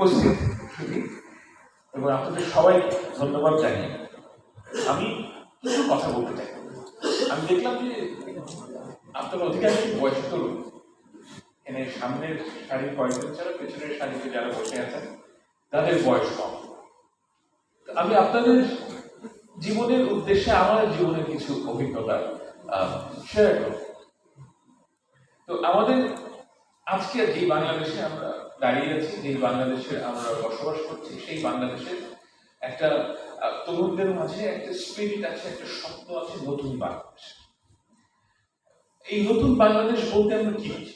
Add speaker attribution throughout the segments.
Speaker 1: উপস্থিত। এবং আপনাদের সবাই ধন্যবাদ জানিয়ে আমি কিছু কথা বলতে চাই। আমি দেখলাম যে আপনার অধিকাংশ বয়স তরুণ এখানে সামনের সারির কয়েকজন ছাড়া পেছনের সারিতে যারা বসে আছেন, তাদের বয়স কম। আমি আপনাদের জীবনের উদ্দেশ্যে, আমার জীবনের কিছু অভিজ্ঞতা শেয়ার করব। তো আমাদের আজকে যে বাংলাদেশে আমরা দাঁড়িয়ে আছি যে বাংলাদেশে আমরা বসবাস করছি, সেই বাংলাদেশের একটা তরুণদের মাঝে একটা স্পিরিট আছে, একটা স্বপ্ন আছে নতুন বাংলাদেশ। এই নতুন বাংলাদেশ বলতে আমরা কি বুঝি?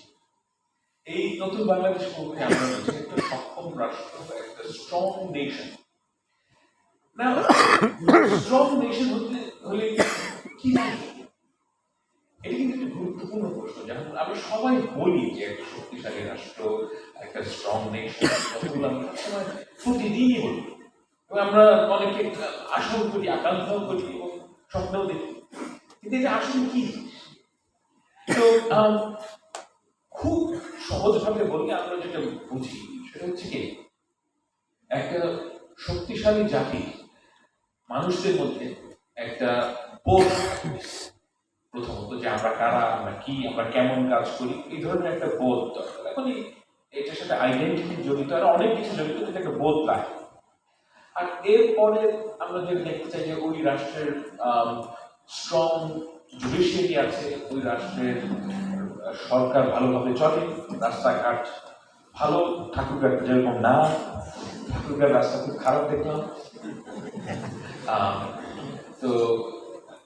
Speaker 1: এই নতুন বাংলাদেশ বলতে আমরা বুঝি একটা সক্ষম রাষ্ট্র, একটা স্ট্রং নেশন না স্ট্রং নেশন হতে হলে কি এটা কিন্তু গুরুত্বপূর্ণ প্রশ্ন। যেমন আমরা সবাই বলি যে একটা শক্তিশালী রাষ্ট্র, একটা স্ট্রং নেশন প্রতিদিনই বলি। এবং আমরা অনেকে আশাও করি, আকাঙ্ক্ষাও করি এবং স্বপ্নও দেখি। কিন্তু এটা আসলে কি? তো খুব সহজভাবে বললে আমরা যেটা বুঝি, সেটা হচ্ছে কি, একটা শক্তিশালী জাতি মানুষদের মধ্যে একটা বোধ। প্রথমত যে আমরা কারা আমরা কি আমরা কেমন কাজ করি, এই ধরনের একটা বোধ দরকার এখন এটার সাথে আইডেন্টিটি জড়িত আর অনেক কিছু জড়িত কিন্তু একটা বোধ লাগে আর এরপরে আমরা যদি দেখতে চাই যে ওই রাষ্ট্রের স্ট্রং জুডিশিয়ারি আছে, ওই রাষ্ট্রের সরকার ভালোভাবে চলে রাস্তাঘাট ভালো ঠাকুরঘাট যেরকম না। ঠাকুরঘাট রাস্তা খুব খারাপ দেখলাম। তো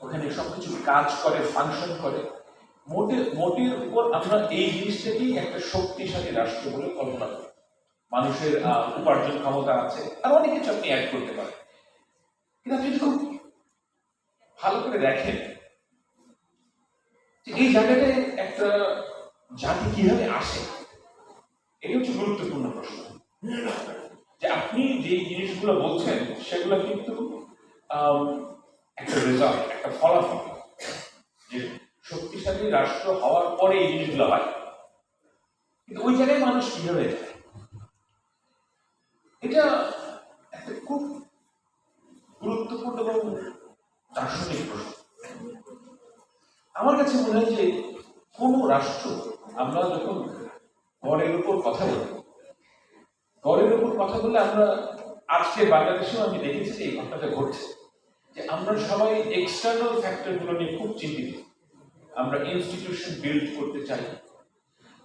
Speaker 1: ওখানে সবকিছু কাজ করে ফাংশন করে। মোটের মোটের উপর আমরা এই জিনিসটাকেই একটা শক্তিশালী রাষ্ট্র বলে কল্পনা করি। মানুষের উপার্জন ক্ষমতা আছে, আর অনেক কিছু আপনি অ্যাড করতে পারেন। কিন্তু আপনি খুব ভালো করে দেখেন এই জায়গাটায় একটা জাতি কীভাবে আসে এটা হচ্ছে গুরুত্বপূর্ণ প্রশ্ন। যে আপনি যে জিনিসগুলো বলছেন, সেগুলো কিন্তু একটা রেজাল্ট একটা ফলাফল যে শক্তিশালী রাষ্ট্র হওয়ার পরে এই জিনিসগুলো হয়। কিন্তু ওই জায়গায় মানুষ কীভাবে যায়? এটা একটা খুব গুরুত্বপূর্ণ এবং দার্শনিক প্রশ্ন। আমার কাছে মনে হয় যে কোন রাষ্ট্র, আমরা যখন গড়ের উপর কথা বলি, গড়ের উপর কথা বলে আমরা আজকে বাংলাদেশেও আমি দেখেছি এই ঘটনাটা ঘটছে। আমরা সবাই এক্সটার্নাল ফ্যাক্টরগুলো নিয়ে খুব চিন্তিত। আমরা ইনস্টিটিউশন বিল্ড করতে চাই,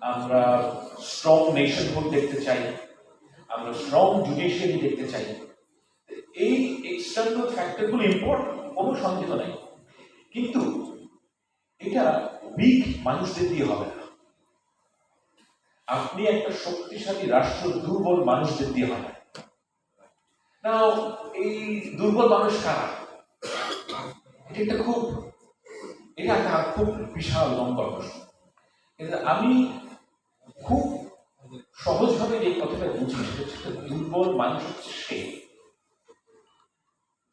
Speaker 1: আমরা স্ট্রং নেশনহুড দেখতে চাই, আমরা স্ট্রং জুডিশিয়ারি দেখতে চাই। এই এক্সটার্নাল ফ্যাক্টরগুলো ইম্পর্টেন্ট কোনো সন্দেহ নাই। কিন্তু এটা উইক মানুষদের দিয়ে হবে না। আপনি একটা শক্তিশালী রাষ্ট্র, দুর্বল মানুষদের দিয়ে হবে না। এই দুর্বল মানুষ কারা? এটা খুব, এটা একটা খুব বিশাল লম্বা প্রশ্ন। কিন্তু আমি খুব সহজভাবে যে কথাটা বুঝি সেটা দুর্বল মানুষ হচ্ছে সে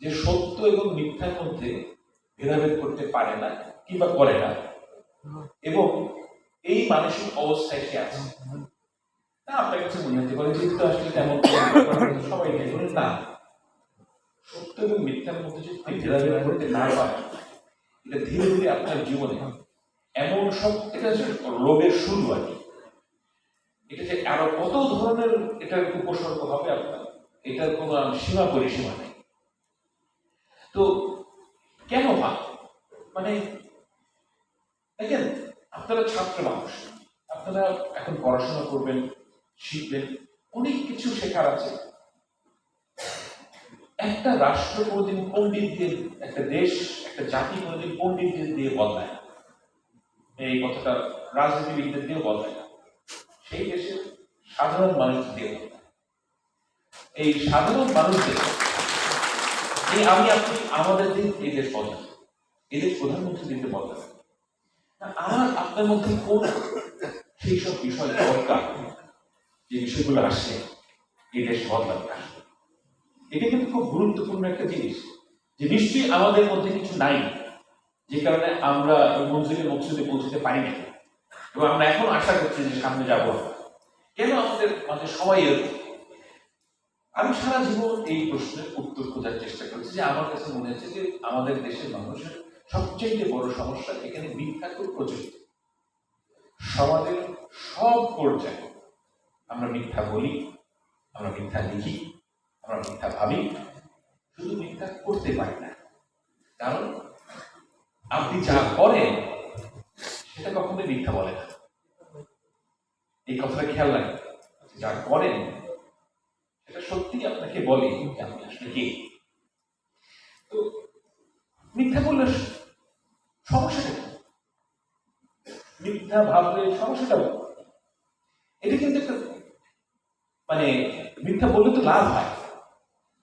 Speaker 1: যে সত্য এবং মিথ্যার মধ্যে ভেদাভেদ করতে পারে না কিংবা করে না। এবং এই মানসিক অবস্থায় সে আছে। না, আপনার কাছে মনে হতে পারে যেহেতু আসলে তেমন সবাই নেই না। সত্য এবং মিথ্যার মধ্যে যদি ভেদাভেদ করতে না পারেন এটা ধীরে ধীরে আপনার জীবনে এমন সব এটা হচ্ছে রোগের শুরু আর কি। এটা যে আরও কত ধরনের এটার উপসর্গ হবে আপনার এটার কোনো সীমা পরিসীমা নেই। তো কেন ভাব মানে দেখেন আপনারা ছাত্র মানুষ আপনারা এখন পড়াশোনা করবেন শিখবেন অনেক কিছু শেখার আছে। একটা রাষ্ট্র কোনোদিন পণ্ডিত দিয়ে একটা দেশ একটা জাতি কোনোদিন পণ্ডিতদের দিয়ে বদলায় না। এই কথাটা রাজনীতিবিদদের দিয়েও বদলায় না। সেই দেশের সাধারণ মানুষ দিয়ে এই সাধারণ মানুষদের এই আমি আপনি আমাদের দিন এই দেশ বদলায় এই দেশ প্রধানমন্ত্রী দিতে বদলায় না, আমার আপনার মধ্যে কোন সেই সব বিষয় দরকার যে বিষয়গুলো আসে এই দেশ বদলাতে আসবে এটা কিন্তু খুব গুরুত্বপূর্ণ একটা জিনিস, যে নিশ্চয়ই আমাদের মধ্যে কিছু নাই, যে কারণে আমরা ওই মঞ্জুরি মকসুদে পৌঁছতে পারি না এবং আমরা এখন আশা করছি যে সামনে যাব কেন আমাদের মাঝে সবাই এরকম? আমি সারা জীবন এই প্রশ্নের উত্তর খোঁজার চেষ্টা করেছি, যে আমার কাছে মনে হচ্ছে যে আমাদের দেশের মানুষের সবচেয়ে বড় সমস্যা এখানে মিথ্যা খুব প্রচলিত। সমাজের সব পর্যায়ে আমরা মিথ্যা বলি, আমরা মিথ্যা লিখি আমরা মিথ্যা ভাবি, শুধু মিথ্যা করতে পারি না। কারণ আপনি যা করেন, সেটা কখনোই মিথ্যা বলে না। এই কথাটা খেয়াল রাখবেন। যা করেন, সেটা সত্যি আপনাকে বলে আপনি আসলে কে। তো মিথ্যা বললে সমস্যাটা? মিথ্যা ভাবলে সমস্যাটা? এটা কিন্তু একটা মানে মিথ্যা বললে তো লাভ হয়।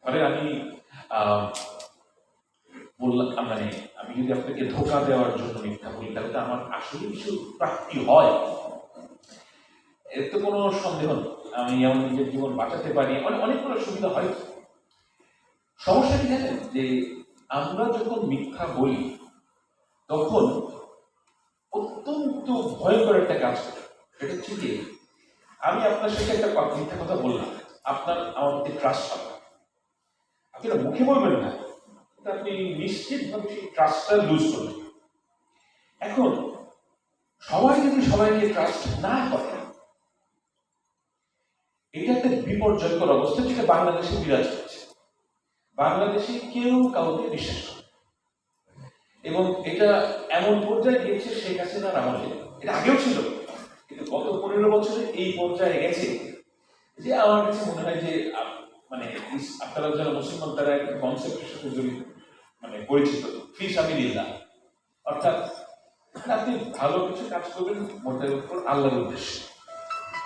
Speaker 1: ধরেন আমি বললাম মানে আমি যদি আপনাকে ধোকা দেওয়ার জন্য মিথ্যা বলি, তাহলে তো আমার আসলে কিছু প্রাপ্তি হয়। এর তো কোনো সন্দেহ নেই। আমি এমন নিজের জীবন বাঁচাতে পারি অনেক অনেকগুলো সুবিধা হয়। সমস্যা কি জানেন? যে আমরা যখন মিথ্যা বলি, তখন অত্যন্ত ভয়ঙ্কর একটা কাজ করে সেটা হচ্ছে আমি আপনার সাথে একটা মিথ্যা কথা বললাম। আপনার, আমার প্রতি ট্রাস্ট হবে আপনি মুখে বলবেন না। আপনি নিশ্চিতভাবে সেই ট্রাস্টটা লুজ করবেন। এখন, সবাই যদি সবাইকে ট্রাস্ট না করে, এটা একটা বিপর্যয়কর অবস্থা যেটা বাংলাদেশে বিরাজ করছে। বাংলাদেশে কেউ কাউকে বিশ্বাস করে এবং এটা এমন পর্যায়ে গিয়েছে শেখ হাসিনার আমলে। এটা আগেও ছিল। কিন্তু গত পনেরো বছরে এই পর্যায়ে গেছে যে আমার কাছে মনে হয় যে মানে আপনারা যারা মুসলমান তারা একটা কনসেপ্টের সাথে জড়িত মানে পরিচিত। ফিস আমি নিলাম অর্থাৎ আপনি ভালো কিছু কাজ করবেন মোটের উপর আল্লাহর উদ্দেশ্যে।